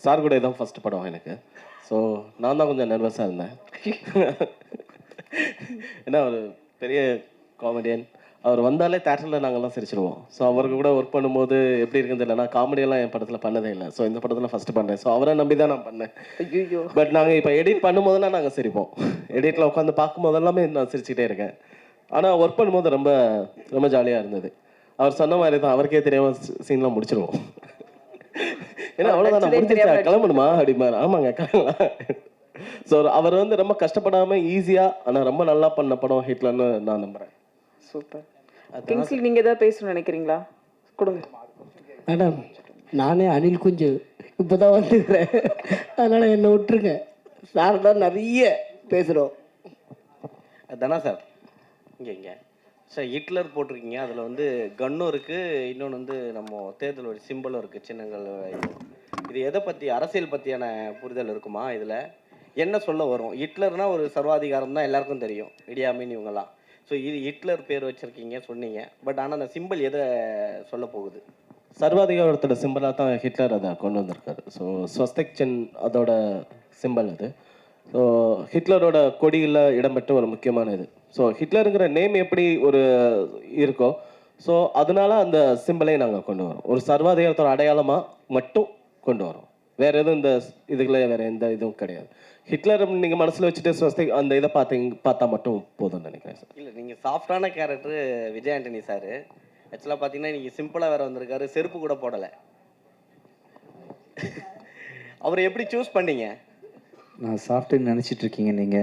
Sir கூட இதான் first படம் எனக்கு. ஸோ நான் தான் கொஞ்சம் நர்வஸாக இருந்தேன். ஏன்னா ஒரு பெரிய காமெடியன் அவர் வந்தாலே தேட்டரில் நாங்கள்லாம் சிரிச்சிருவோம். ஸோ அவருக்கு கூட ஒர்க் பண்ணும்போது எப்படி இருக்குன்னு தெரியல நான் காமெடியெல்லாம் என் படத்தில் பண்ணதே இல்லை. ஸோ இந்த படத்தில் ஃபஸ்ட்டு பண்ணேன் ஸோ அவரை நம்பி தான் நான் பண்ணேன். பட் நாங்கள் இப்போ எடிட் பண்ணும்போதெல்லாம் நாங்கள் சிரிப்போம். எடிட்டில் உட்காந்து பார்க்கும்போது எல்லாமே நான் சிரிச்சுக்கிட்டே இருக்கேன். ஆனால் ஒர்க் பண்ணும்போது ரொம்ப ரொம்ப ஜாலியாக இருந்தது. அவர் சொன்ன மாதிரி தான் அவருக்கே தெரியாமல் சீன்லாம் முடிச்சிருவோம். ஏன்னா அவ்வளோதான் நான் முடிச்சிருச்சா கிளம்பணுமா? அப்படிமாரு ஆமாங்க கிளம்பலாம். ஸோ அவர் வந்து ரொம்ப கஷ்டப்படாமல் ஈஸியாக ஆனால் ரொம்ப நல்லா பண்ண படம் ஹிட்லர்னு நான் நம்புகிறேன் சூப்பர். கிங்ஸ்லி நீங்க ஏதாவது பேசணும்னு நினைக்கிறீங்களா? கொடுங்க. மேடம் நானே அணில் குஞ்சு. இப்போ தான் வந்துக்கிறேன். அதனால் என்னை விட்டுருங்க. சார் தான் நிறைய பேசுகிறோம் தானா சார்? இங்கே இங்கே. சார் ஹிட்லர் போட்டிருக்கீங்க. அதில் வந்து கன்னும் இருக்குது இன்னொன்று வந்து நம்ம தேர்தலோட சிம்பிளும் இருக்குது சின்னங்கள் இது. எதை பற்றி அரசியல் பற்றியான புரிதல் இருக்குமா இதில்? என்ன சொல்ல வரும்? ஹிட்லர்னா ஒரு சர்வாதிகாரம் தான் எல்லாருக்கும் தெரியும். இடியாமின் இவங்கெல்லாம். ஸோ இது ஹிட்லர் பேர் வச்சுருக்கீங்க சொன்னீங்க. பட் ஆனால் அந்த சிம்பிள் எதை சொல்ல போகுது? சர்வாதிகாரத்தோட சிம்பிளாக தான் ஹிட்லர் அதை கொண்டு வந்திருக்காரு. ஸோ ஸ்வஸ்திக் சென் அதோட சிம்பிள் அது. ஸோ ஹிட்லரோட கொடியில் இடம்பெற்ற ஒரு முக்கியமான இது. ஸோ ஹிட்லருங்கிற நேம் எப்படி ஒரு இருக்கோ ஸோ அதனால அந்த சிம்பிளை நாங்கள் கொண்டு வரோம். ஒரு சர்வாதிகாரத்தோட அடையாளமாக மட்டும் கொண்டு வரோம். வேற எதுவும் இந்த இதுக்குள்ள வேற எந்த இதுவும் கிடையாது. ஹிட்லர் நீங்கள் மனசில் வச்சுட்டு ஸ்வஸ்தி அந்த இதை பார்த்தீங்க பார்த்தா மட்டும் போதும்னு நினைக்கிறேன் சார். இல்லை நீங்கள் சாஃப்டான கேரக்டர் விஜய் ஆண்டனி சார் ஆக்சுவலாக பார்த்தீங்கன்னா நீங்கள் சிம்பிளாக வேற வந்திருக்காரு செருப்பு கூட போடலை. அவரை எப்படி சூஸ் பண்ணீங்க? நான் சாஃப்ட்வேர் நினைச்சிட்டு இருக்கீங்க நீங்க.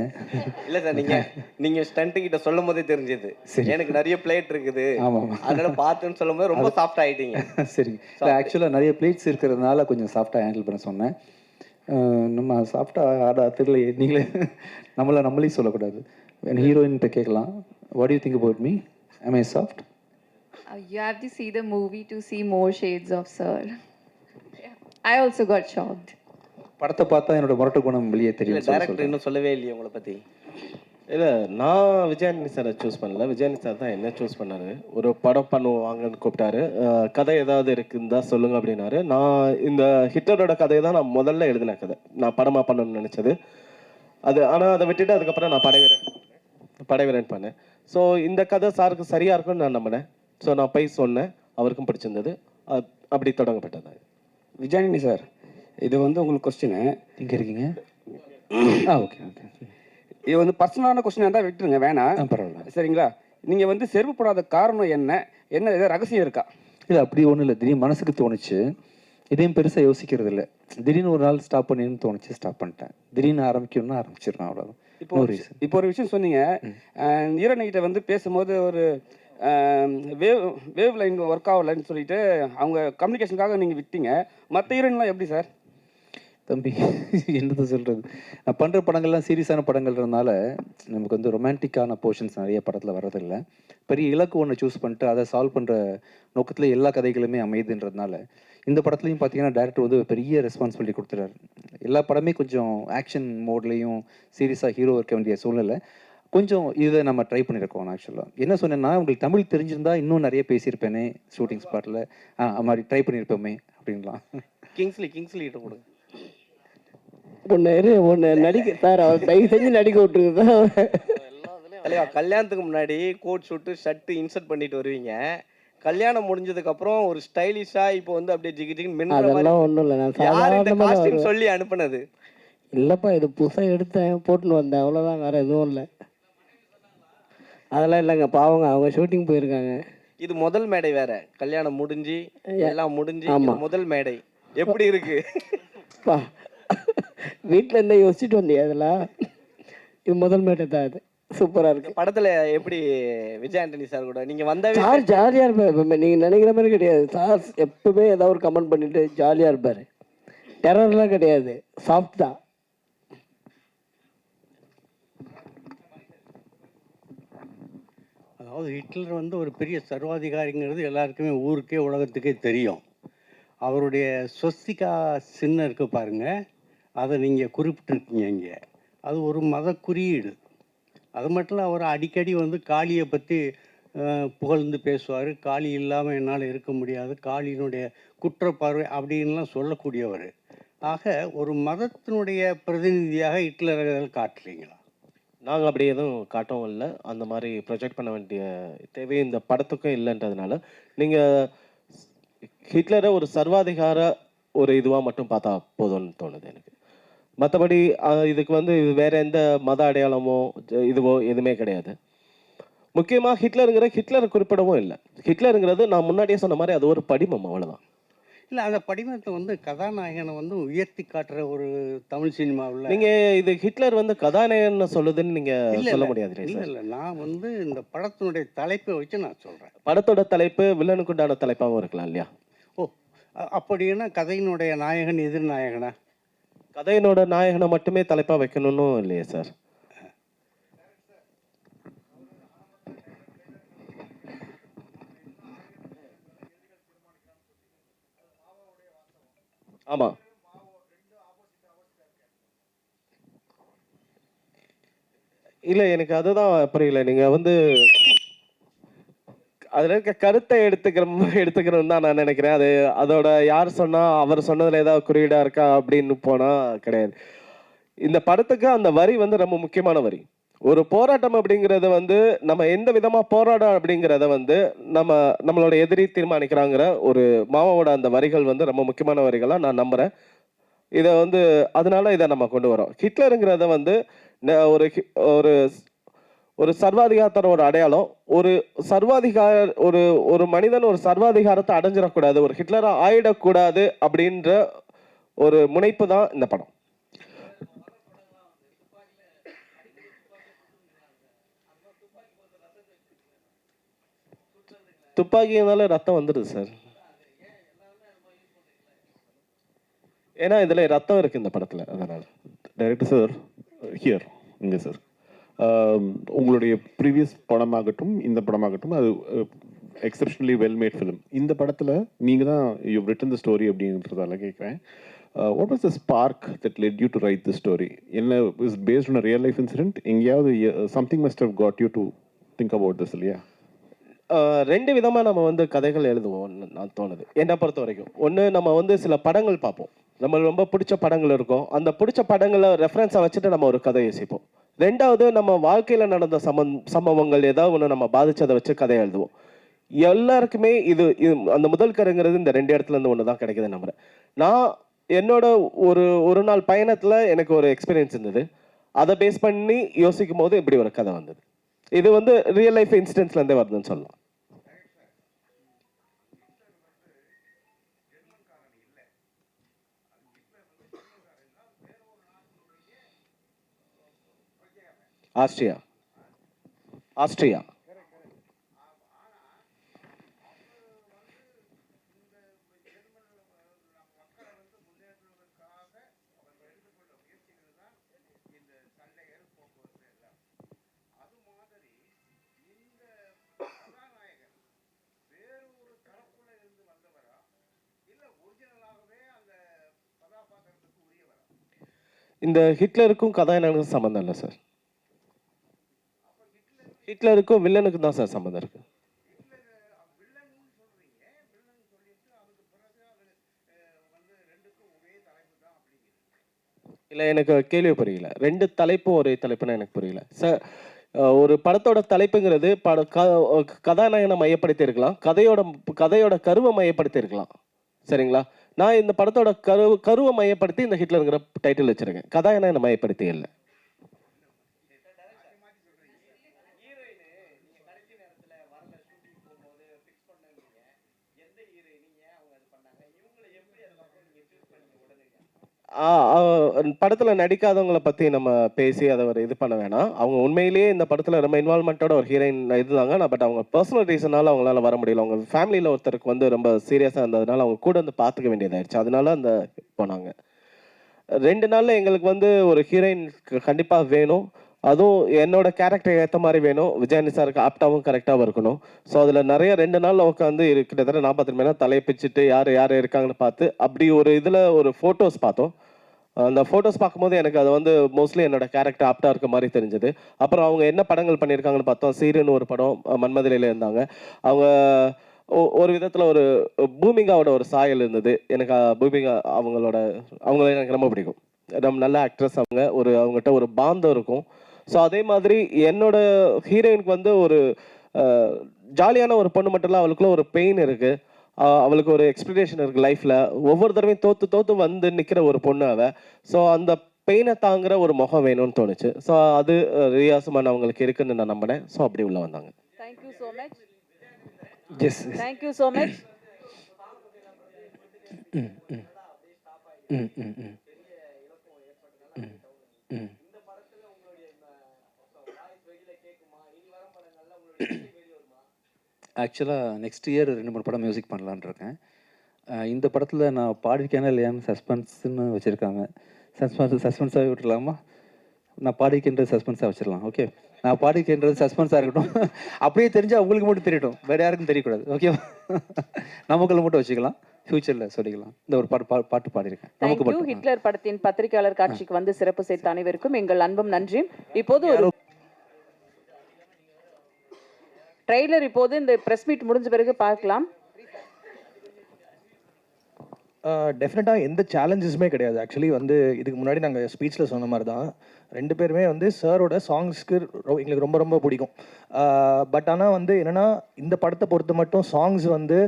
இல்ல சார் நீங்க நீங்க ஸ்டண்ட் கிட்ட சொல்லும் போதே தெரிஞ்சது எனக்கு நிறைய பிளேட் இருக்குது. ஆமா ஆமா அதனால பார்த்துன்னு சொல்லும் போது ரொம்ப சாஃப்ட் ஆயிட்டீங்க. சரி. ஆக்சுவலாக நிறைய பிளேட்ஸ் இருக்கிறதுனால கொஞ்சம் சாஃப்டாக ஹேண்டில் பண்ண சொன்னேன். நம்ம சாஃப்டாக ஆட தெரியல நீங்களே நம்மள நம்மளே சொல்லக்கூடாது. ஹீரோயின்கிட்ட கேட்கலாம். What you think about me am I soft you have to see the movie to see more shades of Sir. Yeah. I also got shocked. படத்தை பார்த்தா என்னோட முரட்டு குணம் வெளியே சொல்லி டேரக்டர் இன்னும் சொல்லவே இல்லையே உங்களை பத்தி. இல்லை நான் விஜயானி சாரை சூஸ் பண்ணல. விஜயானி சார் தான் என்ன சூஸ் பண்ணாரு? ஒரு படம் பண்ணுவாங்கன்னு கூப்பிட்டாரு. கதை ஏதாவது இருக்குன்னு சொல்லுங்க அப்படின்னாரு. நான் இந்த ஹிட்லரோட கதையை தான் நான் முதல்ல எழுதின கதை. நான் படமாக பண்ணணும்னு நினச்சது. அது ஆனால் அதை விட்டுட்டு அதுக்கப்புறம் நான் படைவீரன் படைவீரன் பண்ணேன். ஸோ இந்த கதை சாருக்கு சரியாக இருக்கும்னு நான் நம்பினேன். ஸோ நான் போய் சொன்னேன். அவருக்கும் பிடிச்சிருந்தது. அப்படி தொடங்கப்பட்டது. விஜயானி சார் இது வந்து உங்களுக்கு கொஸ்டின் இங்கே இருக்கீங்க? ஆ ஓகே ஓகே இது வந்து பர்சனலான கொஸ்டினாக இருந்தால் விட்டுருங்க வேணாம் பரவாயில்ல. சரிங்களா? நீங்கள் வந்து செருப்பு போடாத காரணம் என்ன? என்ன ஏதாவது ரகசியம் இருக்கா? இல்லை அப்படி ஒன்றும் இல்லை. திடீர்னு மனசுக்கு தோணுச்சு. இதையும் பெருசாக யோசிக்கிறது இல்லை. திடீர்னு ஒரு நாள் ஸ்டாப் பண்ணின்னு தோணுச்சு ஸ்டாப் பண்ணிட்டேன். திடீர்னு ஆரம்பிக்கணும்னா ஆரம்பிச்சிடுறேன் அவ்வளோதான் இப்போ ஒரு reason. இப்போ ஒரு விஷயம் சொன்னீங்க. ஈரணிகிட்ட வந்து பேசும்போது ஒரு வேவ் வேவ் லைன் ஒர்க் ஆகலைன்னு சொல்லிட்டு அவங்க கம்யூனிகேஷனுக்காக நீங்கள் விட்டீங்க. மற்ற ஹீரோயின்லாம் எப்படி சார் தம்பி என்னது சொல்கிறது நான் பண்ணுற படங்கள்லாம் சீரியஸான படங்கள்ன்றதுனால நமக்கு வந்து ரொமான்டிக்கான போர்ஷன்ஸ் நிறைய படத்தில் வர்றதில்லை. பெரிய இலக்கு ஒன்று சூஸ் பண்ணிட்டு அதை சால்வ் பண்ணுற நோக்கத்தில் எல்லா கதைகளுமே அமையுதுன்றதுனால இந்த படத்துலையும் பார்த்தீங்கன்னா டேரக்டர் வந்து பெரிய ரெஸ்பான்சிபிலிட்டி கொடுத்துறாரு எல்லா படமே கொஞ்சம் ஆக்ஷன் மோட்லேயும் சீரியஸாக ஹீரோ இருக்க வேண்டிய சூழ்நிலை. கொஞ்சம் இதை நம்ம ட்ரை பண்ணியிருக்கோம் ஆக்சுவலாக என்ன சொன்னேன்னா உங்களுக்கு தமிழ் தெரிஞ்சிருந்தா இன்னும் நிறைய பேசியிருப்பேனே ஷூட்டிங் ஸ்பாட்டில் ஆ மாதிரி ட்ரை பண்ணியிருப்போமே அப்படின்லாம். கிங்ஸ்லி கிங்ஸ்லி கிட்ட கொடுங்க. ஒன்று ஒன்று நடிக்க சார் அவர் தயவு செஞ்சு நடிக்க தலைவா கல்யாணத்துக்கு முன்னாடி கோட் ஷூட்டு ஷர்ட் இன்சர்ட் பண்ணிட்டு வருவீங்க. கல்யாணம் முடிஞ்சதுக்கு அப்புறம் ஒரு ஸ்டைலிஷா இப்போ வந்து அப்படியே ஜிகி மின்னுற மாதிரி அதெல்லாம் ஒன்றும் இல்லை நான் காஸ்டியூம் சொல்லி அனுப்புனது? இல்லைப்பா இது புதுசாக எடுத்தேன் போட்டுன்னு வந்தேன் அவ்வளோதான் வேறு எதுவும் இல்லை. அதெல்லாம் இல்லைங்க பாவங்க அவங்க ஷூட்டிங் போயிருக்காங்க. இது முதல் மேடை வேற கல்யாணம் முடிஞ்சு எல்லாம் முடிஞ்சு முதல் மேடை. எப்படி இருக்கு? பா. வீட்டில் இருந்தே யோசிச்சுட்டு வந்தியா அதெல்லாம் இது முதல் மேட்டை தான் இது. சூப்பராக இருக்கு. படத்துல எப்படி விஜய் ஆண்டனி சார் கூட? நீங்க வந்தாவே சார் ஜாலியாக இருப்பார் எப்பவுமே. நீங்கள் நினைக்கிற மாதிரி கிடையாது. சார் எப்பவுமே ஏதாவது ஒரு கமெண்ட் பண்ணிட்டு ஜாலியாக இருப்பார். டெரர்லாம் கிடையாது. சாஃப்ட் தான். அதாவது ஹிட்லர் வந்து ஒரு பெரிய சர்வாதிகாரிங்கிறது எல்லாருக்குமே ஊருக்கே உலகத்துக்கே தெரியும். அவருடைய ஸ்வஸ்திகா சின்னம் இருக்கு பாருங்க. அதை நீங்கள் குறிப்பிட்டிருக்கீங்க இங்கே. அது ஒரு மத குறியீடு. அது மட்டும் இல்லை அவர் அடிக்கடி வந்து காளியை பற்றி புகழ்ந்து பேசுவார். காளி இல்லாமல் என்னால் இருக்க முடியாது. காளியினுடைய குற்றப்பார்வை அப்படின்லாம் சொல்லக்கூடியவர். ஆக ஒரு மதத்தினுடைய பிரதிநிதியாக ஹிட்லர்கள் காட்டுறீங்களா? நாங்கள் அப்படி எதுவும் காட்டவும் இல்லை. அந்த மாதிரி ப்ரொஜெக்ட் பண்ண வேண்டிய தேவை இந்த படத்துக்கும் இல்லைன்றதுனால நீங்கள் ஹிட்லரை ஒரு சர்வாதிகார ஒரு இதுவாக மட்டும் பார்த்தா போதும்னு தோணுது எனக்கு. மற்றபடி இதுக்கு வந்து வேற எந்த மத அடையாளமோ இதுவோ எதுவுமே கிடையாது. முக்கியமாக ஹிட்லருங்கிற ஹிட்லரை குறிப்பிடவும் இல்லை. ஹிட்லருங்கிறது நான் முன்னாடியே சொன்ன மாதிரி அது ஒரு படிமம் அவ்வளோதான் இல்லை அந்த படிமத்தை வந்து கதாநாயகனை வந்து உயர்த்தி காட்டுற ஒரு தமிழ் சினிமாவில் நீங்க இது ஹிட்லர் வந்து கதாநாயகன் சொல்லுதுன்னு நீங்க இல்ல, சொல்ல. முடியாது இல்லை இல்லை நான் வந்து இந்த படத்தினுடைய தலைப்பை வச்சு நான் சொல்கிறேன் படத்தோட தலைப்பு வில்லனுக்கு உண்டான தலைப்பாகவும் இருக்கலாம் இல்லையா? ஓ அப்படின்னா கதையினுடைய நாயகன் எதிர்நாயகனா கதையினோட நாயகனை மட்டுமே தலைப்பா வைக்கணும்னு இல்லையே சார்? ஆமா. இல்ல எனக்கு அதுதான் புரியல. நீங்க வந்து அதுல இருக்க கருத்தை எடுத்துக்கிற எடுத்துக்கிறோம் தான் நான் நினைக்கிறேன். அது அதோட யார் சொன்னா அவர் சொன்னதுல ஏதாவது குறியீடா இருக்கா அப்படின்னு போனா கிடையாது. இந்த படத்துக்கு அந்த வரி வந்து ரொம்ப முக்கியமான வரி. ஒரு போராட்டம் அப்படிங்கிறது வந்து நம்ம எந்த விதமாக போராடம் அப்படிங்கிறத வந்து நம்ம நம்மளோட எதிரி தீர்மானிக்கிறாங்கிற ஒரு மாமாவோட அந்த வரிகள் வந்து ரொம்ப முக்கியமான வரிகளாக நான் நம்புகிறேன் இதை வந்து அதனால இதை நம்ம கொண்டு வரோம். ஹிட்லருங்கிறத வந்து ஒரு ஒரு ஒரு சர்வாதிகாரத்தோட ஒரு அடையாளம் ஒரு சர்வாதிகார ஒரு ஒரு மனிதன் ஒரு சர்வாதிகாரத்தை அடைஞ்சிடக்கூடாது ஒரு ஹிட்லரா ஆயிடக்கூடாது அப்படின்ற ஒரு முனைப்பு தான் இந்த படம். துப்பாக்கினால ரத்தம் வந்துடுது சார். ஏன்னா இதுல ரத்தம் இருக்கு இந்த படத்துல அதனால. டைரக்டர் சார் ஹியர் இங்கே சார் உங்களுடைய ப்ரீவியஸ் படமாகட்டும் இந்த படமாகட்டும் அது எக்ஸப்ஷனலி வெல் மேட் ஃபிலிம் இந்த படத்தில் நீங்கள் தான் யூ ரிட்டன் த ஸ்டோரி அப்படின்றதால கேட்குறேன் what was the spark that led you to write the story என்ன is based on real life incident எங்கேயாவது something must have got you to think about this இல்லையா? ரெண்டு விதமாக நம்ம வந்து கதைகள் எழுதுவோம் நான் தோணுது. என்னை பொறுத்த வரைக்கும் ஒன்று நம்ம வந்து சில படங்கள் பார்ப்போம். நம்ம ரொம்ப பிடிச்ச படங்கள் இருக்கும். அந்த பிடிச்ச படங்களை ரெஃபரன்ஸாக வச்சுட்டு நம்ம ஒரு கதை யோசிப்போம் ரெண்டாவது நம்ம வாழ்க்கையில் நடந்த சமன் சம்பவங்கள் ஏதாவது ஒன்று நம்ம பாதித்ததை வச்சு கதை எழுதுவோம். எல்லாருக்குமே இது இது அந்த முதல் கருங்கிறது இந்த ரெண்டு இடத்துல இருந்து ஒன்று தான் கிடைக்குது நம்புறேன். நான் என்னோட ஒரு ஒரு நாள் பயணத்தில் எனக்கு ஒரு எக்ஸ்பீரியன்ஸ் இருந்தது. அதை பேஸ் பண்ணி யோசிக்கும் போது இப்படி ஒரு கதை வந்தது. இது வந்து ரியல் லைஃப் இன்சிடென்ட்ஸ்லேருந்தே வருதுன்னு சொல்லலாம். ஆஸ்ட்ரியா ஆஸ்ட்ரியா இந்த ஹிட்லருக்கும் கதாநாயகனுக்கும் சம்மந்தம் இல்லை சார். ஹிட்லருக்கும் வில்லனுக்கும் தான் சார் சம்மந்தம் இருக்கு. இல்லை எனக்கு கேள்வி புரியல ரெண்டு தலைப்பும் ஒரே தலைப்புன்னு எனக்கு புரியல. சார் ஒரு படத்தோட தலைப்புங்கிறது பட க கதாநாயகனை மையப்படுத்தி இருக்கலாம். கதையோட கதையோட கருவை மையப்படுத்தி இருக்கலாம். சரிங்களா? நான் இந்த படத்தோட கரு கருவை மையப்படுத்தி இந்த ஹிட்லருங்கிற டைட்டில் வச்சுருக்கேன். கதாநாயகனை மையப்படுத்தி இல்லை. படத்துல நடிக்காதவங்கள பத்தி நம்ம பேசி அதை ஒரு இது பண்ண வேணாம். அவங்க உண்மையிலேயே இந்த படத்துல ரொம்ப இன்வால்மெண்ட்டோட ஒரு ஹீரோயின் இருந்தாங்க நான் பட் அவங்க பர்சனல் ரீசனால அவங்களால வர முடியல. அவங்க ஃபேமிலியில ஒருத்தருக்கு வந்து ரொம்ப சீரியஸா இருந்ததுனால அவங்க கூட வந்து பார்த்துக்க வேண்டியதாயிடுச்சு அதனால அந்த போனாங்க. ரெண்டு நாள்ல எங்களுக்கு வந்து ஒரு ஹீரோயின் கண்டிப்பா வேணும். அதுவும் என்னோட கேரக்டர் ஏற்ற மாதிரி வேணும். விஜயானி சாருக்கு ஆப்டாவும் கரெக்டாகவும் இருக்கணும். ஸோ அதில் நிறைய ரெண்டு நாளில் உட்காந்து கிட்டத்தட்ட நாற்பத்தி மணி நேரம் தலையை பிச்சுட்டு யார் யார் இருக்காங்கன்னு பார்த்து அப்படி ஒரு இதில் ஒரு ஃபோட்டோஸ் பார்த்தோம். அந்த ஃபோட்டோஸ் பார்க்கும்போது எனக்கு அது வந்து மோஸ்ட்லி என்னோட கேரக்டர் ஆப்டாக இருக்க மாதிரி தெரிஞ்சது. அப்புறம் அவங்க என்ன படங்கள் பண்ணியிருக்காங்கன்னு பார்த்தோம். சீரியன் ஒரு படம் அஹ் மன்மதிலையில் இருந்தாங்க. அவங்க ஒ- ஒரு விதத்தில் ஒரு பூமிகாவோட ஒரு சாயல் இருந்தது. எனக்கு பூமிங்கா பூமிகா அவங்களோட அவங்கள எனக்கு ரொம்ப பிடிக்கும். ரொம்ப நல்ல ஆக்ட்ரஸ் அவங்க. ஒரு அவங்ககிட்ட ஒரு பாந்தம் இருக்கும். ஸோ அதே மாதிரி என்னோட ஹீரோயினுக்கு வந்து ஒரு ஜாலியான ஒரு பொண்ணு மட்டும் இல்லை அவளுக்குள்ள ஒரு பெயின் இருக்கு. அஹ், அவளுக்கு ஒரு எக்ஸ்பெக்டேஷன் இருக்கு லைஃப்ல ஒவ்வொரு தடவையும் தோத்து தோத்து வந்து நிற்கிற ஒரு பொண்ணு அவ. ஸோ அந்த பெயினை தாங்குற ஒரு முகம் வேணும்னு தோணுச்சு. ஸோ அது ரியாசுமன் அவங்களுக்கு இருக்குன்னு நான் நம்பினேன் ஸோ அப்படி உள்ள வந்தாங்க. Thank you so much yes thank you so much hmm hmm hmm ம் ம் ம் ஆக்சுவலாக நெக்ஸ்ட் இயர் ரெண்டு மூணு படம் மியூசிக் பண்ணலான்னு இருக்கேன். இந்த படத்தில் நான் பாடிருக்கேனா இல்லையான்னு சஸ்பென்ஸ்னு வச்சுருக்காங்க. சஸ்பென்ஸ் சஸ்பென்ஸாகவே விட்டுலாமா நான் பாடிக்கின்றது சஸ்பென்ஸாக வச்சிடலாம் ஓகே நான் பாடிக்கின்றது சஸ்பென்ஸாக இருக்கட்டும். அப்படியே தெரிஞ்சால் உங்களுக்கு மட்டும் தெரியட்டும். வேறு யாருக்கும் தெரியக்கூடாது ஓகேவா நமக்குள்ள மட்டும் வச்சுக்கலாம். ஃப்யூச்சரில் சொல்லிக்கலாம். இந்த ஒரு பாட்டு பா- பாட்டு பாடியிருக்கேன். நமக்கு ஹிட்லர் படத்தின் பத்திரிகையாளர் காட்சிக்கு வந்து சிறப்பு சேர்த்த அனைவருக்கும் எங்கள் அன்பும் நன்றியும். இப்போது ஒரு ட்ரெய்லர் இப்போது இந்த ப்ரெஸ் மீட் முடிஞ்ச பிறகு பார்க்கலாம். டெஃபினட்டாக எந்த சேலஞ்சஸுமே கிடையாது. ஆக்சுவலி வந்து இதுக்கு முன்னாடி நாங்கள் ஸ்பீச்சில் சொன்ன மாதிரி தான் ரெண்டு பேருமே வந்து சாரோட சாங்ஸ்க்கு எங்களுக்கு ரொம்ப ரொம்ப பிடிக்கும். பட் ஆனால் வந்து என்னென்னா இந்த படத்தை பொறுத்த மட்டும் சாங்ஸ் வந்து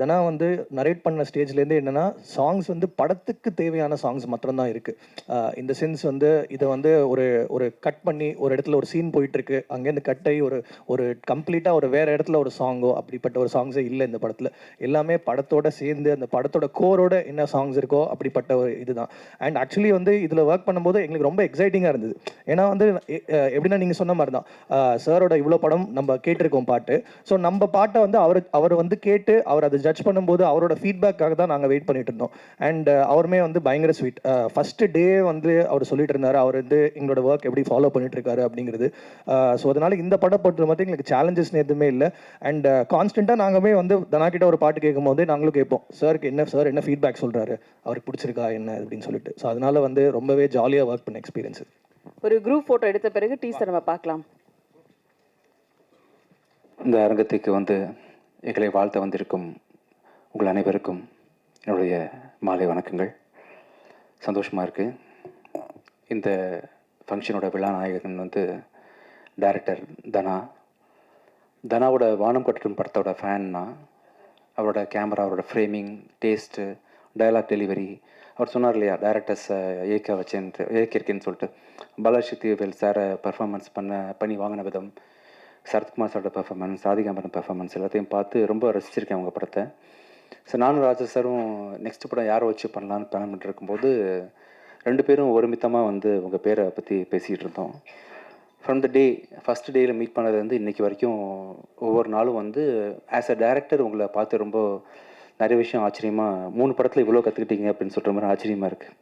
தனா வந்து நரேட் பண்ண ஸ்டேஜ்லேருந்து என்னென்னா சாங்ஸ் வந்து படத்துக்கு தேவையான சாங்ஸ் மாத்திரம்தான் இருக்குது இந்த சென்ஸ் வந்து இதை வந்து ஒரு ஒரு கட் பண்ணி ஒரு இடத்துல ஒரு சீன் போயிட்டுருக்கு. அங்கேருந்து கட் ஒரு ஒரு கம்ப்ளீட்டாக ஒரு வேறு இடத்துல ஒரு சாங்கோ அப்படிப்பட்ட ஒரு சாங்ஸே இல்லை இந்த படத்தில். எல்லாமே படத்தோட சேர்ந்து அந்த படத்தோட கோரோட என்ன சாங்ஸ் இருக்கோ அப்படிப்பட்ட ஒரு இதுதான். அண்ட் ஆக்சுவலி வந்து இதில் ஒர்க் பண்ணும்போது எங்களுக்கு ரொம்ப எக்ஸைட்டிங் எக்ஸைட்டிங்காக இருந்தது. ஏன்னா வந்து எப்படின்னா நீங்கள் சொன்ன மாதிரி தான் சாரோட இவ்வளோ படம் நம்ம கேட்டிருக்கோம் பாட்டு. ஸோ நம்ம பாட்டை வந்து அவர் அவர் வந்து கேட்டு அவர் அதை ஜட்ஜ் பண்ணும்போது அவரோட ஃபீட்பேக்காக தான் நாங்கள் வெயிட் பண்ணிட்டு இருந்தோம். அண்ட் அவருமே வந்து பயங்கர ஸ்வீட் ஃபர்ஸ்ட் டே வந்து அவர் சொல்லிட்டு இருந்தாரு அவர் வந்து எங்களோட ஒர்க் எப்படி ஃபாலோ பண்ணிட்டு இருக்காரு அப்படிங்கிறது. ஸோ அதனால இந்த படம் பொறுத்த மட்டும் எங்களுக்கு சேலஞ்சஸ் எதுவுமே இல்லை. அண்ட் கான்ஸ்டண்ட்டாக நாங்களுமே வந்து தனா கிட்ட ஒரு பாட்டு கேட்கும் போது நாங்களும் கேட்போம் சாருக்கு என்ன சார் என்ன ஃபீட்பேக் சொல்றாரு? அவருக்கு பிடிச்சிருக்கா என்ன? அப்படின்னு சொல்லிட்டு. ஸோ அதனால வந்து ரொம்பவே ஜாலியாக ஒர்க் பண்ண எக்ஸ்பீரியன்ஸ் ஒரு குரூப் போட்டோ எடுத்த பிறகு டீசர் நம்ம பார்க்கலாம். இந்த அரங்கத்துக்கு வந்து எங்களை வாழ்த்த வந்திருக்கும் உங்கள் அனைவருக்கும் என்னுடைய மாலை வணக்கங்கள். சந்தோஷமாக இருக்குது இந்த ஃபங்க்ஷனோட விழா நாயகன் வந்து டைரக்டர் தனா. தனாவோட வானம் கட்டும் படத்தோட ஃபேன்னா அவரோட கேமரா அவரோட ஃப்ரேமிங் டேஸ்ட்டு டயலாக் டெலிவரி அவர் சொன்னார் இல்லையா டேரக்டர்ஸை இயக்க வச்சேன்ட்டு இயக்கியிருக்கேன்னு சொல்லிட்டு. பாலாசக்தி வேல் சாரை பர்ஃபார்மன்ஸ் பண்ண பண்ணி வாங்கின விதம் சரத்குமார் சாரோட பெர்ஃபார்மன்ஸ் ராதிகாம்பரன் பெர்ஃபார்மன்ஸ் எல்லாத்தையும் பார்த்து ரொம்ப ரசிச்சிருக்கேன் அவங்க படத்தை. ஸோ நானும் ராஜா சாரும் நெக்ஸ்ட் படம் யாரை வச்சு பண்ணலான்னு பிளான் பண்ணிட்டு இருக்கும்போது ரெண்டு பேரும் ஒருமித்தமாக வந்து உங்கள் பேரை பற்றி பேசிகிட்டு இருந்தோம். ஃப்ரம் த டே ஃபஸ்ட் டேயில் மீட் பண்ணது வந்து இன்றைக்கி வரைக்கும் ஒவ்வொரு நாளும் வந்து ஆஸ் அ டேரக்டர் உங்களை பார்த்து ரொம்ப நிறைய விஷயம் ஆச்சரியமாக மூணு படத்தில் இவ்வளோ கற்றுக்கிட்டீங்க அப்படின்னு சொல்கிற மாதிரி ஆச்சரியமாக இருக்குது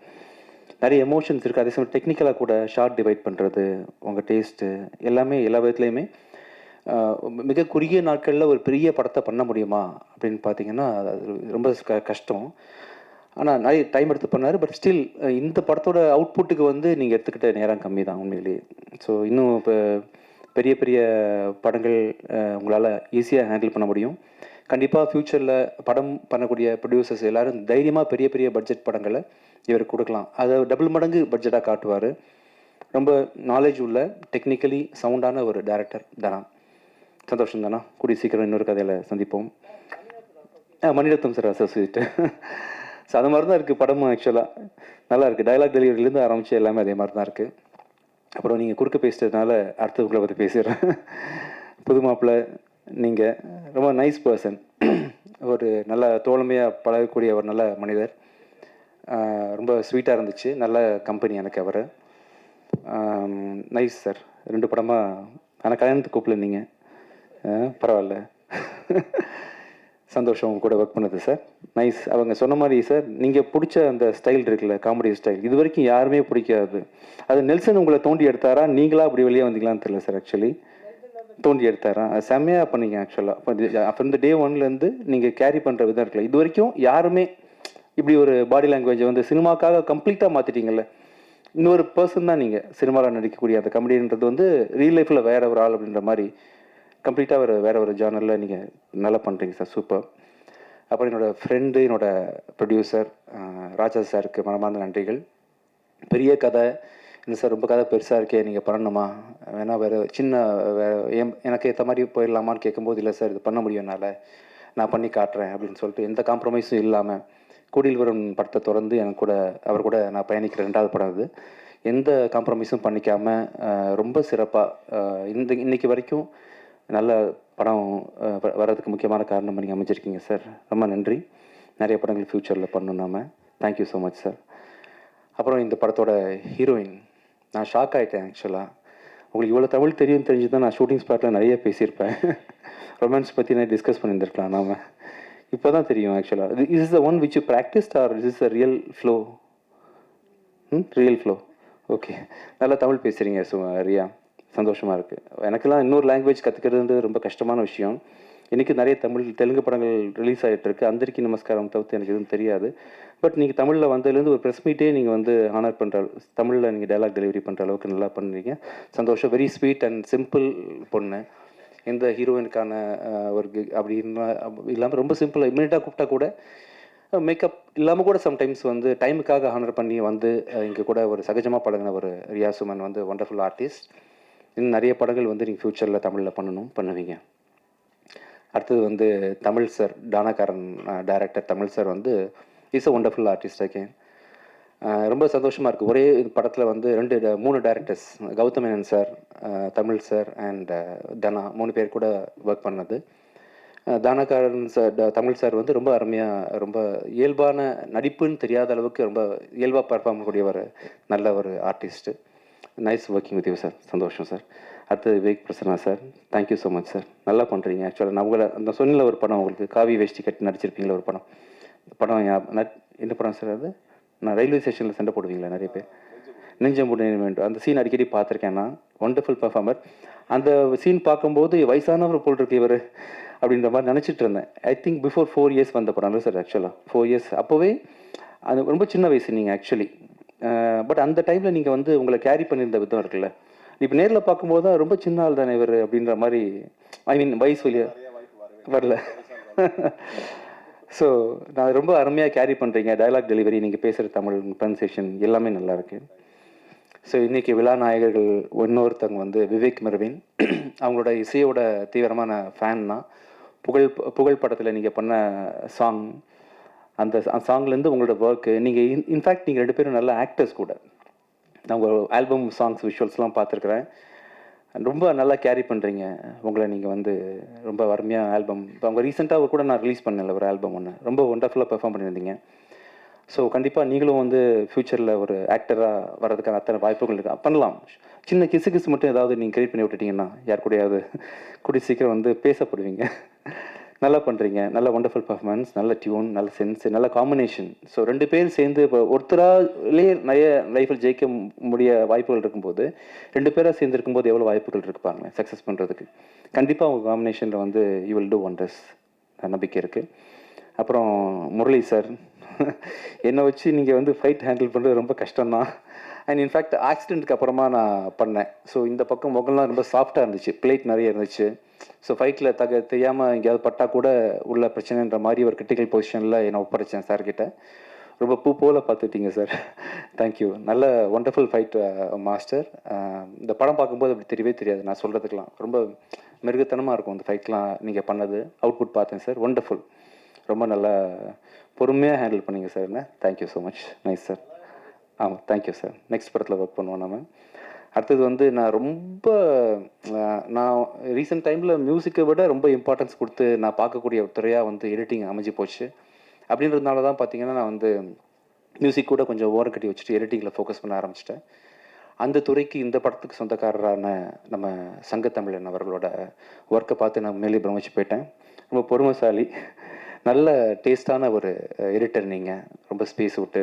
நிறைய எமோஷன்ஸ் இருக்குது அதே சமயம் டெக்னிக்கலாக கூட ஷார்ட் டிவைட் பண்ணுறது உங்கள் டேஸ்ட்டு எல்லாமே எல்லா விதத்துலையுமே மிக குறுகிய நாட்களில் ஒரு பெரிய படத்தை பண்ண முடியுமா அப்படின்னு பார்த்தீங்கன்னா அது ரொம்ப க- கஷ்டம். ஆனால் நிறைய டைம் எடுத்து பண்ணார். பட் ஸ்டில் இந்த படத்தோட அவுட்புட்டுக்கு வந்து நீங்கள் எடுத்துக்கிட்ட நேரம் கம்மி தான் உண்மையிலேயே. ஸோ இன்னும் இப்போ பெரிய பெரிய படங்கள் உங்களால் ஈஸியாக ஹேண்டில் பண்ண முடியும். கண்டிப்பாக ஃப்யூச்சரில் படம் பண்ணக்கூடிய ப்ரொடியூசர்ஸ் எல்லாரும் தைரியமாக பெரிய பெரிய பட்ஜெட் படங்களை இவர் கொடுக்கலாம். அதை டபுள் மடங்கு பட்ஜெட்டாக காட்டுவார். ரொம்ப நாலேஜ் உள்ள டெக்னிக்கலி சவுண்டான ஒரு டேரக்டர் தனா. சந்தோஷம் தானா. கூடிய சீக்கிரம் இன்னொரு கதையில் சந்திப்போம். ஆ மணிரத்னம் சார் அசோசியேட்டு ஸோ அது மாதிரி தான் இருக்குது படமும் ஆக்சுவலாக நல்லா இருக்குது டைலாக் டெலிவரியிலேருந்து ஆரம்பித்து எல்லாமே அதே மாதிரி தான் இருக்குது அப்புறம் நீங்கள் குறுக்க பேசிட்டதுனால அடுத்தவங்களை பற்றி பேசிடுறேன். புது மாப்பிள்ளை நீங்கள் ரொம்ப நைஸ் பர்சன் ஒரு நல்ல தோழமையாக பழகக்கூடிய ஒரு நல்ல மனிதர். ரொம்ப ஸ்வீட்டாக இருந்துச்சு. நல்ல கம்பெனி எனக்கு அவர். நைஸ் சார் ரெண்டு படமாக ஆனால் கல்யாணத்துக்கு கூப்பிடல நீங்கள் பரவாயில்ல. சந்தோஷம் உங்கள் கூட ஒர்க் பண்ணது சார் நைஸ் அவங்க சொன்ன மாதிரி சார் நீங்கள் பிடிச்ச அந்த ஸ்டைல் இருக்குல்ல காமெடி ஸ்டைல் இது வரைக்கும் யாருமே பிடிக்காது. அது நெல்சன் உங்களை தோண்டி எடுத்தாரா? நீங்களா அப்படி வெளியே வந்தீங்களான்னு தெரியல சார் ஆக்சுவலி தோண்டி எடுத்தாரா அது செம்மையாக பண்ணீங்க ஆக்சுவலாக அப்போ இந்த டே ஒன்லேருந்து நீங்கள் கேரி பண்ணுற விதம் இருக்குல்ல. இது வரைக்கும் யாருமே இப்படி ஒரு பாடி லாங்குவேஜை வந்து சினிமாக்காக கம்ப்ளீட்டாக மாற்றிட்டீங்கல்ல இன்னொரு பர்சன் தான் நீங்கள் சினிமாவில் நடிக்கக்கூடிய அந்த கமெடின்றது வந்து ரியல் லைஃப்பில் வேற ஒரு ஆள் அப்படின்ற மாதிரி கம்ப்ளீட்டாக ஒரு வேறு ஒரு ஜேர்னலில் நீங்கள் நல்லா பண்ணுறீங்க சார் சூப்பர் அப்புறம் என்னோடய ஃப்ரெண்டு என்னோட ப்ரொடியூசர் ராஜா சாருக்கு மனமார்ந்த நன்றிகள். பெரிய கதை இல்லை சார் ரொம்ப கதை பெருசாக இருக்கே நீங்கள் பண்ணணுமா? வேணா வேறு சின்ன எனக்கு ஏற்ற மாதிரி போயிடலாமான்னு கேட்கும்போது இல்லை சார் இது பண்ண முடியும் என்னால். நான் பண்ணி காட்டுறேன் அப்படின்னு சொல்லிட்டு எந்த காம்ப்ரமைஸும் இல்லாமல் குடில் வரும் படத்தை தொடர்ந்து எனக்கு கூட அவர் கூட நான் பயணிக்கிற ரெண்டாவது படம் அது. எந்த காம்ப்ரமைஸும் பண்ணிக்காமல் ரொம்ப சிறப்பாக இந்த இன்னைக்கு வரைக்கும் நல்ல படம் வ- வர்றதுக்கு முக்கியமான காரணம் நீங்கள் அமைச்சிருக்கீங்க சார். ரொம்ப நன்றி. நிறைய படங்கள் ஃப்யூச்சரில் பண்ணணும் நாம. தேங்க்யூ ஸோ மச் சார் அப்புறம் இந்த படத்தோட ஹீரோயின் நான் ஷாக் ஆகிட்டேன் ஆக்சுவலாக உங்களுக்கு இவ்வளோ தமிழ் தெரியும் தெரிஞ்சு தான் நான் ஷூட்டிங் ஸ்பாட்டில் நிறைய பேசியிருப்பேன். ரொமான்ஸ் பற்றி நான் டிஸ்கஸ் பண்ணியிருந்திருக்கலாம் நாம். இப்போ தான் தெரியும் ஆக்சுவலாக is is the one which you practised or is is a real flow hmm real flow okay நல்லா தமிழ் பேசுகிறீங்க சு ரியா. சந்தோஷமாக இருக்குது எனக்கெல்லாம் இன்னொரு லாங்குவேஜ் கற்றுக்கிறது ரொம்ப கஷ்டமான விஷயம். இன்றைக்கி நிறைய தமிழ் தெலுங்கு படங்கள் ரிலீஸ் ஆகிட்டு இருக்கு அந்தரிக்கி நமஸ்காரம் தவிர்த்து எனக்கு எதுவும் தெரியாது. பட் நீங்கள் தமிழில் வந்ததுலேருந்து ஒரு ப்ரெஸ் மீட்டே நீங்கள் வந்து ஆனர் பண்ணுற தமிழில் நீங்கள் டைலாக் டெலிவரி பண்ணுற அளவுக்கு நல்லா பண்ணுறீங்க சந்தோஷம். வெரி ஸ்வீட் அண்ட் சிம்பிள் பொண்ணு. எந்த ஹீரோயினுக்கான ஒரு அப்படின்னா இல்லாமல் ரொம்ப சிம்பிளாக இம்மிடியட்டாக கூப்பிட்டா கூட மேக்கப் இல்லாமல் கூட சம்டைம்ஸ் வந்து டைமுக்காக ஹானர் பண்ணி வந்து இங்கே கூட ஒரு சகஜமாக பழகின ஒரு ரியாசுமன் வந்து ஒண்டர்ஃபுல் ஆர்டிஸ்ட் இன்னும் நிறைய படங்கள் வந்து நீங்கள் ஃப்யூச்சரில் தமிழில் பண்ணணும் பண்ணுவீங்க. அடுத்தது வந்து Tamil sir Taanakkaran director Tamil sir வந்து is a wonderful artist again ரொம்ப சந்தோஷமாக இருக்குது ஒரே படத்தில் வந்து ரெண்டு ட- மூணு directors Gautham Menon sir Tamil sir and Dhana மூணு பேர் கூட ஒர்க் பண்ணது. அஹ் தானக்காரன் சார் தமிழ் சார் வந்து ரொம்ப அருமையாக ரொம்ப இயல்பான நடிப்புன்னு தெரியாத அளவுக்கு ரொம்ப இயல்பாக பர்ஃபார்ம் கூடிய ஒரு நல்ல ஒரு artist nice working with you sir சந்தோஷம் சார் அடுத்து Vivek Prasanna sir thank you so much sir நல்லா பண்ணுறீங்க ஆக்சுவலாக நான் உங்களை அந்த சொன்னில் ஒரு படம் உங்களுக்கு காவி வேஷ்டி கட்டி நடிச்சிருப்பீங்களா ஒரு படம். படம் நட்- என்ன படம் சார் அது? நான் ரயில்வே ஸ்டேஷனில் சண்டை போடுவீங்களா நிறைய பேர்? நெஞ்சம்புடி வேண்டும் அந்த சீன் அடிக்கடி பார்த்துருக்கேன் நான். ஒண்டர்ஃபுல் பர்ஃபார்மர் அந்த சீன் பார்க்கும்போது வயசானவர் போல் இருக்கு இவர் அப்படின்ற மாதிரி நினச்சிட்டு இருந்தேன். I think before four years வந்த படம் சார் ஆக்சுவலாக ஃபோர் இயர்ஸ் அப்போவே அது ரொம்ப சின்ன வயசு நீங்கள் ஆக்சுவலி பட் அந்த டைமில் நீங்கள் வந்து உங்களை கேரி பண்ணியிருந்த விதம் இருக்குல்ல. இப்போ நேரில் பார்க்கும்போது தான் ரொம்ப சின்ன ஆள் தானே இவர் அப்படின்ற மாதிரி ஐ மீன் வயசு வெளியே வரல. ஸோ நான் ரொம்ப அருமையாக கேரி பண்ணுறீங்க டயலாக் டெலிவரி நீங்கள் பேசுகிற தமிழ் ப்ரன்சேஷன் எல்லாமே நல்லா இருக்கு. ஸோ இன்றைக்கி விழா நாயகர்கள் இன்னொருத்தவங்க வந்து விவேக் மெர்வின். அவங்களோட இசையோட தீவிரமான ஃபேன் தான். புகழ் புகழ் படத்தில் நீங்கள் பண்ண சாங் அந்த சாங்லேருந்து உங்களோட ஒர்க்கு நீங்கள் இன் இன்ஃபேக்ட் நீங்கள் ரெண்டு பேரும் நல்ல ஆக்டர்ஸ் கூட. நான் உங்கள் ஆல்பம் சாங்ஸ் விஷுவல்ஸ்லாம் பார்த்துருக்குறேன். ரொம்ப நல்லா கேரி பண்ணுறீங்க உங்களை நீங்கள் வந்து ரொம்ப அருமையாக ஆல்பம் இப்போ அவங்க ரீசெண்டாக கூட நான் ரிலீஸ் பண்ணல ஒரு ஆல்பம் ஒன்று ரொம்ப ஒண்டர்ஃபுல்லாக பெர்ஃபார்ம் பண்ணியிருந்தீங்க. ஸோ கண்டிப்பாக நீங்களும் வந்து ஃப்யூச்சரில் ஒரு ஆக்டராக வர்றதுக்கான அத்தனை வாய்ப்புகள் இருக்கு. பண்ணலாம். சின்ன கிசு கிசு மட்டும் ஏதாவது நீங்கள் கிரியேட் பண்ணி விட்டுட்டீங்கன்னா யார் கூடயாவது கூடிய சீக்கிரம் வந்து பேசப்படுவீங்க. நல்லா பண்ணுறீங்க நல்ல ஒண்டர்ஃபுல் பர்ஃபார்மன்ஸ் நல்ல டியூன் நல்ல சென்ஸ் நல்ல காம்பினேஷன் ஸோ ரெண்டு பேர் சேர்ந்து இப்போ ஒருத்தராலே நிறைய லைஃப்பில் ஜெயிக்க முடிய வாய்ப்புகள் இருக்கும்போது ரெண்டு பேராக சேர்ந்து இருக்கும்போது எவ்வளோ வாய்ப்புகள் இருப்பாங்க சக்ஸஸ் பண்ணுறதுக்கு கண்டிப்பாக உங்கள் காம்பினேஷனில் வந்து யூ வில் டூ ஒண்டர்ஸ் நம்பிக்கை இருக்குது அப்புறம் முரளி சார் என்னை வச்சு நீங்கள் வந்து ஃபைட் ஹேண்டில் பண்ணுறது ரொம்ப கஷ்டம்தான். அண்ட் இன்ஃபேக்ட் ஆக்சிடென்ட்க்கு அப்புறமா நான் பண்ணேன். ஸோ இந்த பக்கம் முகம்லாம் ரொம்ப சாஃப்டாக இருந்துச்சு. பிளேட் நிறைய இருந்துச்சு. ஸோ ஃபைட்டில் தக தெரியாமல் எங்கேயாவது பட்டா கூட உள்ள பிரச்சனைன்ற மாதிரி ஒரு கிரிட்டிக்கல் பொசிஷனில் என்னை ஒப்படைச்சேன் சார்கிட்ட ரொம்ப பூ போல பார்த்துட்டீங்க சார் தேங்க்யூ நல்ல ஒண்டர்ஃபுல் ஃபைட் மாஸ்டர் இந்த படம் பார்க்கும்போது அப்படி தெரியவே தெரியாது. நான் சொல்கிறதுக்கெலாம் ரொம்ப மிருகத்தனமாக இருக்கும் அந்த ஃபைட்லாம் நீங்கள் பண்ணது. அவுட்புட் பார்த்தேன் சார் ஒண்டர்ஃபுல் ரொம்ப நல்லா பொறுமையாக ஹேண்டில் பண்ணீங்க சார் என்ன? Thank you so much nice sir ஆமாம் தேங்க்யூ சார் நெக்ஸ்ட் படத்தில் ஒர்க் பண்ணுவோம் நம்ம அடுத்தது வந்து நான் ரொம்ப நான் ரீசெண்ட் டைமில் மியூசிக்கை விட ரொம்ப இம்பார்ட்டன்ஸ் கொடுத்து நான் பார்க்கக்கூடிய ஒரு துறையாக வந்து எடிட்டிங் அமைஞ்சு போச்சு. அப்படின்றதுனால தான் பார்த்தீங்கன்னா நான் வந்து மியூசிக் கூட கொஞ்சம் ஓரம் கட்டி வச்சுட்டு எடிட்டிங்கில் ஃபோக்கஸ் பண்ண ஆரம்பிச்சிட்டேன். அந்த துறைக்கு இந்த படத்துக்கு சொந்தக்காரரான நம்ம சங்கத்தமிழன் அவர்களோட ஒர்க்கை பார்த்து நான் மேலே பிரமிச்சு போயிட்டேன். ரொம்ப பொறுமைசாலி நல்ல டேஸ்டான ஒரு எடிட்டர் நீங்கள் ரொம்ப ஸ்பேஸ் விட்டு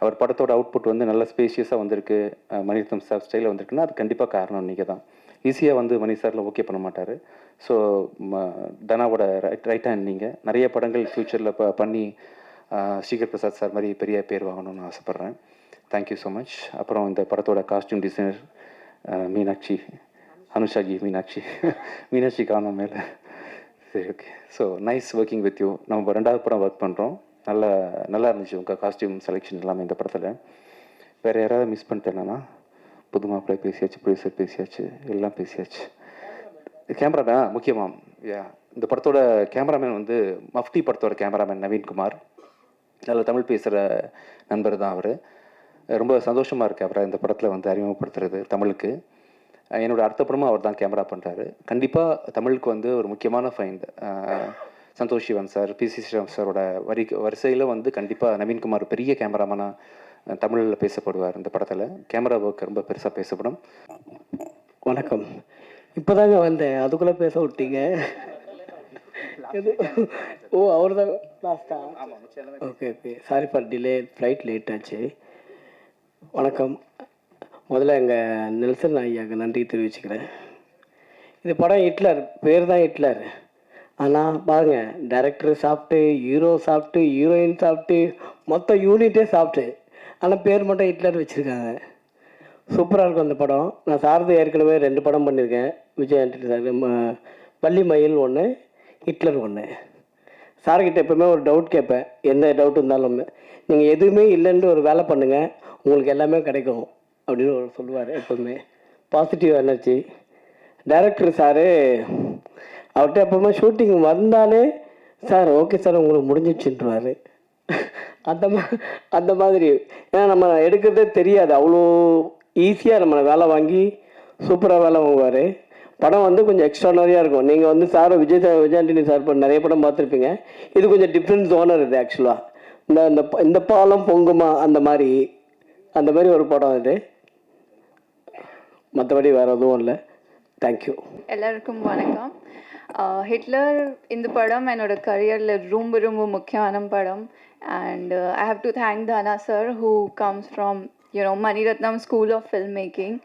அவர் படத்தோட அவுட்புட் வந்து நல்ல ஸ்பேஷியஸாக வந்திருக்கு. அஹ் மணிரத்னம் சார் ஸ்டைலில் வந்திருக்குன்னா அது கண்டிப்பாக காரணம் நீங்கள் தான். ஈஸியாக வந்து மணி சாரில் ஓகே பண்ண மாட்டார். ஸோ தனாவோட ரைட் ரைட் ஹேண்ட் நீங்கள் நிறைய படங்கள் ஃப்யூச்சரில் ப பண்ணி அஹ் ஸ்ரீகர் பிரசாத் சார் மாதிரி பெரிய பேர் வாங்கணும்னு ஆசைப்பட்றேன். தேங்க்யூ ஸோ மச் அப்புறம் இந்த படத்தோட காஸ்டியூம் டிசைனர் மீனாட்சி அனுஷாஜி மீனாட்சி. மீனாட்சி காணும் மேலே. சரி okay so nice working with you நம்ம ரெண்டாவது படம் ஒர்க் பண்ணுறோம் நல்லா நல்லா இருந்துச்சு உங்கள் காஸ்டியூம் செலெக்ஷன் எல்லாமே இந்த படத்தில். வேறு யாராவது மிஸ் பண்ணிட்டேன்னா புது மாப்பிள்ளை பேசியாச்சு ப்ரொடியூசர் பேசியாச்சு எல்லாம் பேசியாச்சு. கேமராமேன் முக்கியமாக யா இந்த படத்தோட கேமராமேன் வந்து மஃப்டி படத்தோட கேமராமேன் நவீன்குமார். நல்ல தமிழ் பேசுகிற நண்பர் தான் அவர். ரொம்ப சந்தோஷமாக இருக்கு அவரை இந்த படத்தில் வந்து அறிமுகப்படுத்துறது தமிழுக்கு. என்னோடய அடுத்த படமும் அவர் தான் கேமரா பண்ணுறாரு கண்டிப்பாக தமிழுக்கு வந்து ஒரு முக்கியமான find Santosh Sivan sir P C Sreeram சாரோட வரி வரிசையில் வந்து கண்டிப்பாக நவீன்குமார் பெரிய கேமராமேனாக தமிழில் பேசப்படுவார் இந்த படத்தில். கேமரா ஒர்க் ரொம்ப பெருசாக பேசப்படும். வணக்கம். இப்போதாங்க வந்தேன். அதுக்குள்ளே பேச விட்டீங்க. எது- ஓ அவர் தான் லாஸ்டா okay okay sorry for delay flight late ஆச்சு. வணக்கம். முதல்ல எங்கள் நெல்சன் ஐயாவுக்கு நன்றி தெரிவிச்சுக்கிறேன். இந்த படம் ஹிட்லர் பேர் தான் ஹிட்லர். ஆனால் பாருங்க டைரக்டர் சாப்பிட்டு ஹீரோ சாப்பிட்டு ஹீரோயின் சாப்பிட்டு மொத்த யூனிட்டே சாப்பிட்டு ஆனால் பேர் மட்டும் ஹிட்லர் வச்சுருக்காங்க. சூப்பராக இருக்கும் அந்த படம். நான் சாரதி ஏற்கனவே ரெண்டு படம் பண்ணியிருக்கேன். விஜய் ஆண்டனி சார் ம- பள்ளி மயில் ஒன்று ஹிட்லர் ஒன்று சார்கிட்ட எப்பவுமே ஒரு டவுட் கேட்பேன். எந்த டவுட் இருந்தாலும். நீங்கள் எதுவுமே இல்லைன்னு ஒரு வேலை பண்ணுங்கள் உங்களுக்கு எல்லாமே கிடைக்கும் அப்படின்னு ஒரு சொல்லுவார் எப்பவுமே. பாசிட்டிவ் எனர்ஜி டைரக்டர் சாரு அவர்கிட்ட எப்பவுமே ஷூட்டிங் வந்தாலே சார் ஓகே சார் உங்களுக்கு முடிஞ்சிச்சுன்றாரு அந்த மா அந்த மாதிரி. ஏன்னா நம்ம எடுக்கிறதே தெரியாது. அவ்வளோ ஈஸியாக நம்ம வேலை வாங்கி சூப்பராக வேலை வாங்குவார். படம் வந்து கொஞ்சம் எக்ஸ்ட்ரானரியாக இருக்கும். நீங்கள் வந்து சார் விஜய் சார் விஜயாண்டினி சார் இப்போ நிறைய படம் பார்த்துருப்பீங்க. இது கொஞ்சம் டிஃப்ரெண்ட் ஜோனர் இது ஆக்சுவலாக இந்த இந்த இந்த பாலம் பொங்குமா அந்த மாதிரி. அந்த மாதிரி ஒரு படம் இது. மற்றபடி வேறு எதுவும் இல்லை. தேங்க்யூ எல்லாருக்கும் வணக்கம். ஹிட்லர் இந்த படம் என்னோட கரியரில் ரொம்ப ரொம்ப முக்கியமான படம் and I have to thank Dhana sir who comes from you know Mani Ratnam school of filmmaking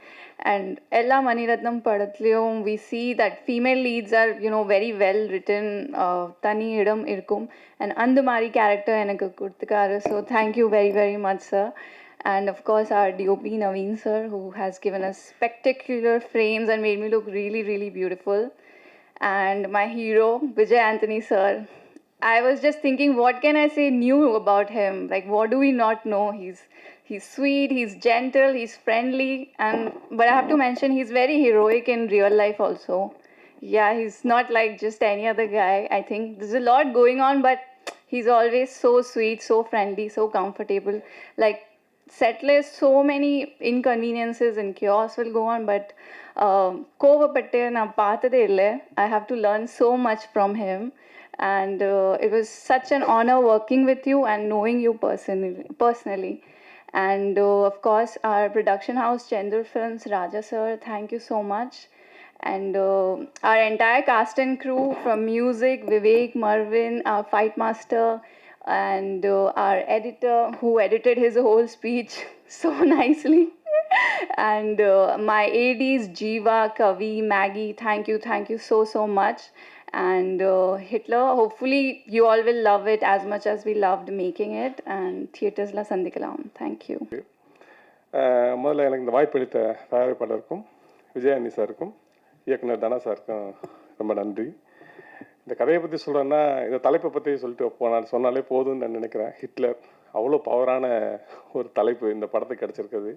and எல்லா Mani Ratnam படத்துலேயும் we see that female leads are you know very well written uh, தனி இடம் இருக்கும் அண்ட் அந்த மாதிரி character எனக்கு கொடுத்துக்காரு so thank you very very much sir and of course our DOP Naveen sir who has given us spectacular frames and made me look really really beautiful. And my hero Vijay Anthony sir. I was just thinking what can I say new about him? Like what do we not know? He's he's sweet he's gentle he's friendly and but I have to mention he's very heroic in real life also. Yeah he's not like just any other guy I think. There's a lot going on but he's always so sweet so friendly so comfortable. Like setless so many inconveniences and chaos will go on but um, கோவப்பட்டு நான் பார்த்ததே இல்லை I have to learn so much from him and it was such an honour working with you and knowing you personally personally and uh, of course our production house Chendur Films Raja sir thank you so much and uh, our entire cast and crew from music Vivek Marvin our fight master and uh, our editor who edited his whole speech so nicely and uh, my ads Jiva Kavi Maggie thank you thank you so so much and uh, Hitler hopefully you all will love it as much as we loved making it and theaters la sandikalam thank you அஹ் முதல்ல எனக்கு இந்த வாய்ப்பு அளித்த தயாரிப்பாளருக்கும் விஜயானி சாருக்கும் இயக்குனர் தனா சாருக்கும் ரொம்ப நன்றி இந்த கதையை பற்றி சொல்கிறேன்னா இந்த தலைப்பை பற்றி சொல்லிட்டு போனால் சொன்னாலே போதும்னு நான் நினைக்கிறேன். ஹிட்லர் அவ்வளோ பவரான ஒரு தலைப்பு இந்த படத்துக்கு கிடச்சிருக்குது.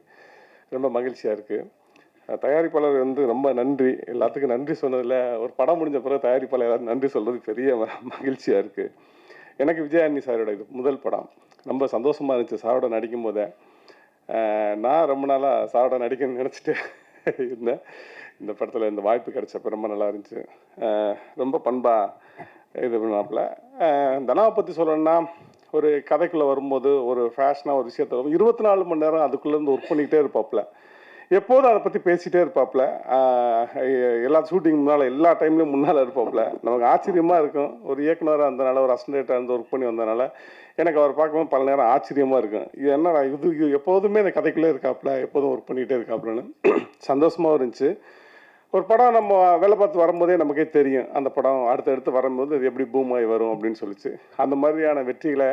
ரொம்ப மகிழ்ச்சியாக இருக்குது தயாரிப்பாளர் வந்து ரொம்ப நன்றி. எல்லாத்துக்கும் நன்றி சொன்னதில் ஒரு படம் முடிஞ்ச பிறகு தயாரிப்பாளர் எல்லாரும் நன்றி சொல்கிறது பெரிய மகிழ்ச்சியாக இருக்குது எனக்கு விஜயாணி சாரோட இது முதல் படம். ரொம்ப சந்தோஷமாக இருந்துச்சு சாரோட நடிக்கும் போதே. நான் ரொம்ப நாளாக சாரோட நடிக்கணும்னு நினச்சிட்டு இருந்தேன். இந்த படத்தில் இந்த வாய்ப்பு கிடைச்சப்ப ரொம்ப நல்லா இருந்துச்சு. ரொம்ப பண்பாக இது பண்ணாப்புல. தனாவை பற்றி சொல்லணும்னா ஒரு கதைக்குள்ளே வரும்போது ஒரு ஃபேஷனாக ஒரு விஷயத்தை வரும் இருபத்தி நாலு மணி நேரம் அதுக்குள்ளேருந்து ஒர்க் பண்ணிக்கிட்டே இருப்பாப்புல. எப்போதும் அதை பற்றி பேசிகிட்டே இருப்பாப்புல. எல்லா ஷூட்டிங் முன்னால் எல்லா டைம்லையும் முன்னால் இருப்பாப்புல. நமக்கு ஆச்சரியமாக இருக்கும். ஒரு இயக்குனராக இருந்தனால ஒரு அசிஸ்டண்ட்டாக இருந்து ஒர்க் பண்ணி வந்தனால எனக்கு அவர் பார்க்கும்போது பல நேரம் ஆச்சரியமாக இருக்கும். இது என்ன இது இது எப்போதுமே இந்த கதைக்குள்ளே இருக்காப்புல எப்போதும் ஒர்க் பண்ணிகிட்டே இருக்காப்புலன்னு. சந்தோஷமாகவும் இருந்துச்சு. ஒரு படம் நம்ம வேலை பார்த்து வரும்போதே நமக்கே தெரியும். அந்த படம் அடுத்தடுத்து வரும்போது அது எப்படி பூமாய் வரும் அப்படின்னு சொல்லிச்சு. அந்த மாதிரியான வெற்றிகளை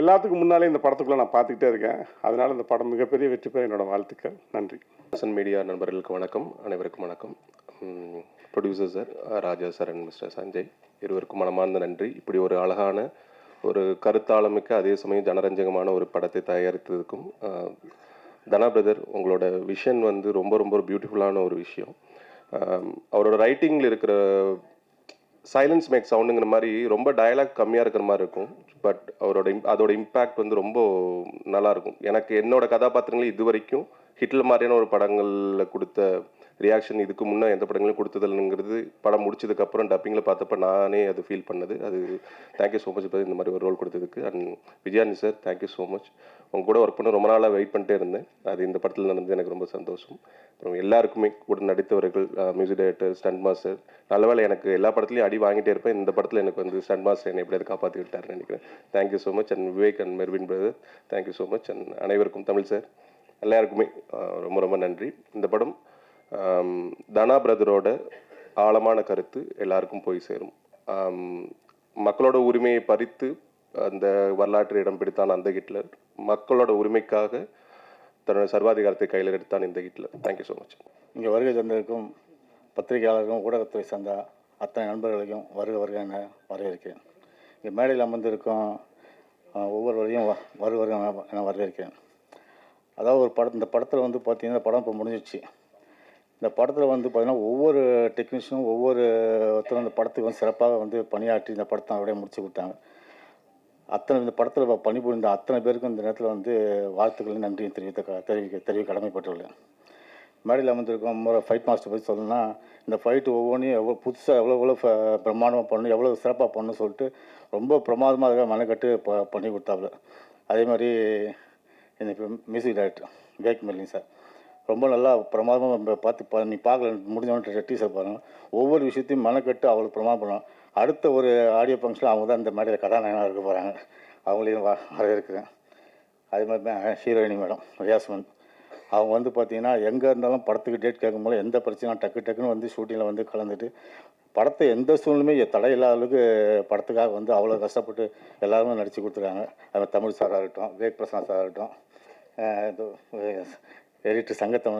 எல்லாத்துக்கும் முன்னாலே இந்த படத்துக்குள்ளே நான் பார்த்துக்கிட்டே இருக்கேன். அதனால இந்த படம் மிகப்பெரிய வெற்றி பெற என்னோட வாழ்த்துக்கள். நன்றி. சன் மீடியா நண்பர்களுக்கு வணக்கம். அனைவருக்கும் வணக்கம். Producer sir Raja sir and mister Sanjay இருவருக்கும் மனமார்ந்த நன்றி. இப்படி ஒரு அழகான ஒரு கருத்தாளமிக்க அதே சமயம் ஜனரஞ்சகமான ஒரு படத்தை தயாரித்ததுக்கும் தனா பிரதர் உங்களோட விஷன் வந்து ரொம்ப ரொம்ப ஒரு பியூட்டிஃபுல்லான ஒரு விஷயம். அவரோட ரைட்டிங்கில் இருக்கிற சைலன்ஸ் மேக் சவுண்டுங்கிற மாதிரி ரொம்ப டயலாக் கம்மியாக இருக்கிற மாதிரி இருக்கும். பட் அவரோட இம் அதோட இம்பேக்ட் வந்து ரொம்ப நல்லாயிருக்கும் எனக்கு என்னோட கதாபாத்திரங்கள் இது வரைக்கும் ஹிட்லர் மாதிரியான ஒரு படங்களில் கொடுத்த ரியாக்ஷன் இதுக்கு முன்னே எந்த படங்களும் கொடுத்ததில்லைங்கிறது படம் முடிச்சதுக்கப்புறம் டப்பிங்கில் பார்த்தப்ப நானே அது ஃபீல் பண்ணது. அது தேங்க்யூ ஸோ மச் இந்த மாதிரி ஒரு ரோல் கொடுத்ததுக்கு. And Vijayani sir thank you so much உங்க கூட ஒர்க் பண்ண ரொம்ப நாளாக வெயிட் பண்ணிட்டே இருந்தேன். அது இந்த படத்தில் நடந்தது எனக்கு ரொம்ப சந்தோஷம். அப்புறம் எல்லாருக்குமே கூட நடித்தவர்கள் மியூசிக் டைரக்டர் ஸ்டண்ட் மாஸ்டர் நல்லவேளை எனக்கு எல்லா படத்துலையும் அடி வாங்கிட்டே இருப்பேன். இந்த படத்தில் எனக்கு வந்து ஸ்டண்ட் மாஸ்டர் என்னை எப்படியாவது காப்பாற்றி விட்டார்னு நினைக்கிறேன். Thank you so much and Vivek and Mervin brother thank you so much and அனைவருக்கும் தமிழ் சார் எல்லாருக்குமே ரொம்ப ரொம்ப நன்றி. இந்த படம் தனா பிரதரோட ஆழமான கருத்து எல்லாருக்கும் போய் சேரும். மக்களோட உரிமையை பறித்து அந்த வரலாற்று இடம் பிடித்தான் அந்த ஹிட்லர். மக்களோட உரிமைக்காக தன்னோட சர்வாதிகாரத்தை கையில் எடுத்தான் இந்த ஹிட்லர். தேங்க்யூ ஸோ மச் இங்கே வருகை தந்திருக்கும் பத்திரிகையாளர்களும் ஊடகத்துறை சார்ந்த அத்தனை நண்பர்களையும் வருக வருக என வரவேற்கிறேன். இங்கே மேடையில் அமர்ந்திருக்கும் ஒவ்வொருவரையும் வ- வருக வருக என- வரவேற்கிறேன். அதாவது ஒரு படம் இந்த படத்தில் வந்து பார்த்தீங்கன்னா படம் இப்போ முடிஞ்சிச்சு இந்த படத்தில் வந்து பார்த்தீங்கன்னா ஒவ்வொரு டெக்னீஷியனும் ஒவ்வொரு ஒருத்தரும் இந்த படத்துக்கு வந்து சிறப்பாக வந்து பணியாற்றி இந்த படத்தை அப்படியே முடிச்சு கொடுத்தாங்க. அத்தனை இந்த படத்தில் பணிபுரிந்த அத்தனை பேருக்கும் இந்த நேரத்தில் வந்து வாழ்த்துக்கள் நன்றியும் தெரிவித்த தெரிவிக்க தெரிவிக்க கடமைப்பட்டுள்ளேன். மேடையில் அமர்ந்திருக்கோம் ஃபைட் மாஸ்டர் பற்றி சொல்லணும்னா இந்த ஃபைட்டு ஒவ்வொன்றையும் எவ்வளோ புதுசாக எவ்வளோ எவ்வளோ பிரம்மாண்டமாக பண்ணணும் எவ்வளோ சிறப்பாக பண்ணணும் சொல்லிட்டு ரொம்ப பிரமாதமாக அதுக்காக மெனக்கட்டு ப பண்ணி கொடுத்தாப்புல. அதே மாதிரி எனக்கு மியூசிக் டைரக்டர் விவேக் மில்லிங் சார். ரொம்ப நல்லா பிரமாதமாக பார்த்து பா நீ பார்க்கல முடிஞ்சவன்ட்டு டீசர் பாருங்க. ஒவ்வொரு விஷயத்தையும் மனக்கட்டு அவ்வளோ பிரமாதம் பண்ணுவோம் அடுத்த ஒரு ஆடியோ ஃபங்க்ஷனில் அவங்க தான் இந்த மேடையில் கதாநாயகனாக இருக்க போகிறாங்க அவங்களையும் வரவேற்கிறேன். அதே மாதிரி ஹீரோயினி மேடம் ரியாஸ்மன். அவங்க வந்து பார்த்தீங்கன்னா எங்கே இருந்தாலும் படத்துக்கு டேட் கேட்கும்போது எந்த பிரச்சனையும் டக்கு டக்குன்னு வந்து ஷூட்டிங்கில் வந்து கலந்துட்டு படத்தை எந்த சூழ்நிலையுமே தடை இல்லாத அளவுக்கு படத்துக்காக வந்து அவ்வளோ கஷ்டப்பட்டு எல்லாருமே நடித்து கொடுத்துருக்காங்க. அது தமிழ் சாராக இருக்கட்டும் விவேக் பிரசாத் சாராக இருக்கட்டும் இது எடிட்டர் சங்கத்தை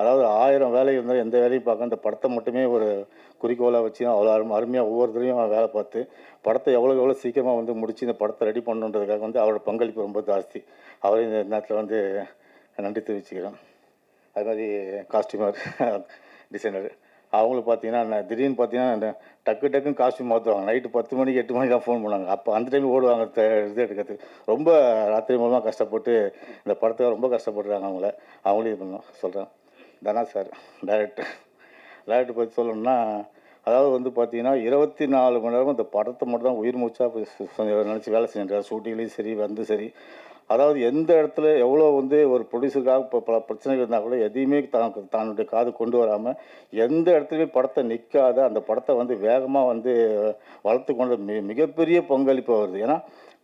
அதாவது ஆயிரம் வேலை இருந்தாலும் எந்த வேலையும் பார்க்க அந்த படத்தை மட்டுமே ஒரு குறிக்கோளாக வச்சு அவ்வளோ அருமை அருமையாக ஒவ்வொருத்தரையும் வேலை பார்த்து படத்தை எவ்வளோ எவ்வளோ சீக்கிரமாக வந்து முடித்து இந்த படத்தை ரெடி பண்ணுன்றதுக்காக வந்து அவரோட பங்களிப்பு ரொம்ப ஜாஸ்தி. அவரையும் இந்த நேரத்தில் வந்து நன்றி தெரிவிச்சுக்கிறேன். அது மாதிரி காஸ்டியூமர் டிசைனர் அவங்களும் பார்த்தீங்கன்னா திடீர்னு பார்த்தீங்கன்னா டக்கு டக்குன்னு காஸ்ட்யூம் மாற்றுவாங்க நைட்டு பத்து மணிக்கு எட்டு மணிக்கு தான் ஃபோன் பண்ணுவாங்க. அப்போ அந்த டைம் ஓடுவாங்க இது எடுக்கிறதுக்கு ரொம்ப ராத்திரி மூலமாக கஷ்டப்பட்டு இந்த படத்துக்கு ரொம்ப கஷ்டப்படுறாங்க அவங்கள. அவங்களையும் இது பண்ணோம் சொல்கிறேன் தனா சார் டைரக்டர் டைரக்டர் பற்றி சொல்லணும்னா அதாவது வந்து பார்த்தீங்கன்னா இருபத்தி நாலு மணி நேரம் இந்த படத்தை மட்டும் தான் உயிர் மூச்சா நினச்சி வேலை செஞ்சுட்டார் ஷூட்டிங்லேயும் சரி வந்து சரி. அதாவது எந்த இடத்துல எவ்வளோ வந்து ஒரு ப்ரொடியூசருக்காக இப்போ பல பிரச்சனைகள் இருந்தால் கூட எதையுமே தான் தன்னுடைய காது கொண்டு வராமல் எந்த இடத்துலையுமே படத்தை நிற்காத அந்த படத்தை வந்து வேகமாக வந்து வளர்த்து கொண்ட மி மிகப்பெரிய பங்களிப்பு வருது. ஏன்னா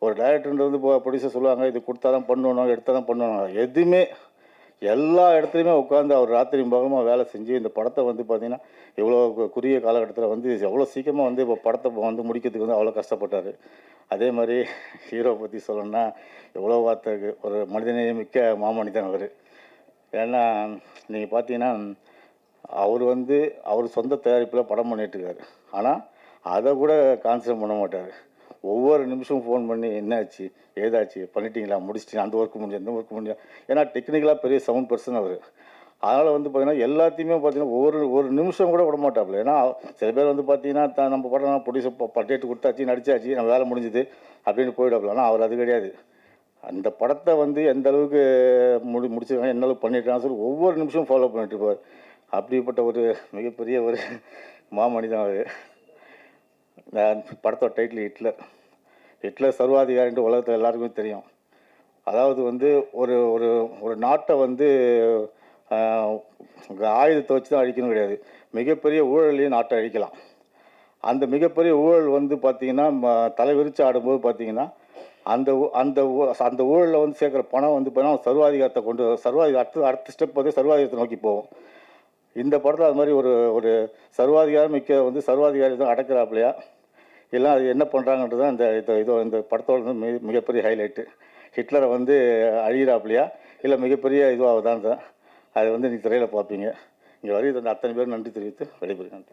ஒரு டைரக்டர்ன்றது ப்ரொடியூசர் சொல்லுவாங்க இது கொடுத்தா தான் பண்ணணும் எடுத்தால் தான் பண்ணணும். எதுவுமே எல்லா இடத்துலையுமே உட்காந்து அவர் ராத்திரி பகலமாக வேலை செஞ்சு இந்த படத்தை வந்து பார்த்தீங்கன்னா இவ்வளோ குறுகிய காலகட்டத்தில் வந்து எவ்வளோ சீக்கிரமாக வந்து இப்போ படத்தை வந்து முடிக்கிறதுக்கு வந்து அவ்வளோ கஷ்டப்பட்டார். அதே மாதிரி ஹீரோ பற்றி சொல்லணும்னா எவ்வளோ வார்த்தை ஒரு மனிதநேய மிக்க மாமனிதன் அவர். ஏன்னா நீங்கள் பார்த்தீங்கன்னா அவர் வந்து அவர் சொந்த தயாரிப்பில் படம் பண்ணிட்டு ஆனால் அதை கூட கான்சன்ட்ரேட் பண்ண மாட்டார். ஒவ்வொரு நிமிஷமும் ஃபோன் பண்ணி என்னாச்சு? ஏதாச்சு பண்ணிட்டீங்களா? முடிச்சிட்டீங்க அந்த ஒர்க் முடிஞ்சு இந்த ஒர்க் முடிஞ்சு. ஏன்னா டெக்னிக்கலாக பெரிய சவுண்ட் பர்சன் அவர். அதனால் வந்து பார்த்தீங்கன்னா எல்லாத்தையுமே பார்த்தீங்கன்னா ஒவ்வொரு ஒரு நிமிஷம் கூட விட மாட்டாப்புல. ஏன்னா சில பேர் வந்து பார்த்தீங்கன்னா த- நம்ம படம் ப்ரொடியூசர் பட்டேட்டு கொடுத்தாச்சு நடிச்சாச்சு நம்ம வேலை முடிஞ்சுது அப்படின்னு போயிடாப்புல ஆனால் அவர் அது கிடையாது. அந்த படத்தை வந்து எந்த அளவுக்கு முடி முடிச்சிருக்காங்க என்ன அளவுக்கு பண்ணிட்டாங்க சொல்லி ஒவ்வொரு நிமிஷமும் ஃபாலோ பண்ணிட்டு இருப்பார். அப்படிப்பட்ட ஒரு மிகப்பெரிய ஒரு மாமனிதன் அவர். படத்தோட டைட்டில் ஹிட்லர் ஹிட்லர் சர்வாதிகாரின்ட்டு உலகத்தில் எல்லாருக்குமே தெரியும். அதாவது வந்து ஒரு ஒரு ஒரு நாட்டை வந்து ஆயுதத்தை வச்சு தான் அழிக்கணும் கிடையாது. மிகப்பெரிய ஊழலையும் நாட்டை அழிக்கலாம். அந்த மிகப்பெரிய ஊழல் வந்து பார்த்திங்கன்னா ம- தலை விரிச்சு ஆடும்போது பார்த்தீங்கன்னா அந்த ஊ- அந்த ஊ- அந்த ஊழலில் வந்து சேர்க்குற பணம் வந்து பார்த்தீங்கன்னா சர்வாதிகாரத்தை கொண்டு சர்வாதிகார அடுத்த அடுத்த ஸ்டெப் வந்து சர்வாதிகாரத்தை நோக்கி போகும். இந்த படத்தில் அது மாதிரி ஒரு ஒரு சர்வாதிகாரம் மிக்க வந்து சர்வாதிகாரி தான் அடக்கிறாப்பிலையா? எல்லாம் அது என்ன பண்ணுறாங்கன்றது தான் இந்த இது இந்த படத்தோட வந்து மிக மிகப்பெரிய ஹைலைட்டு ஹிட்லரை வந்து அழிகிறாப்லையா இல்லை மிகப்பெரிய இதுவாக தான் அது வந்து நீங்கள் திரையில் பார்ப்பீங்க. இங்கே வரையும் தந்த அத்தனை பேரும் நன்றி தெரிவித்து விடைபெறுகிறேன்.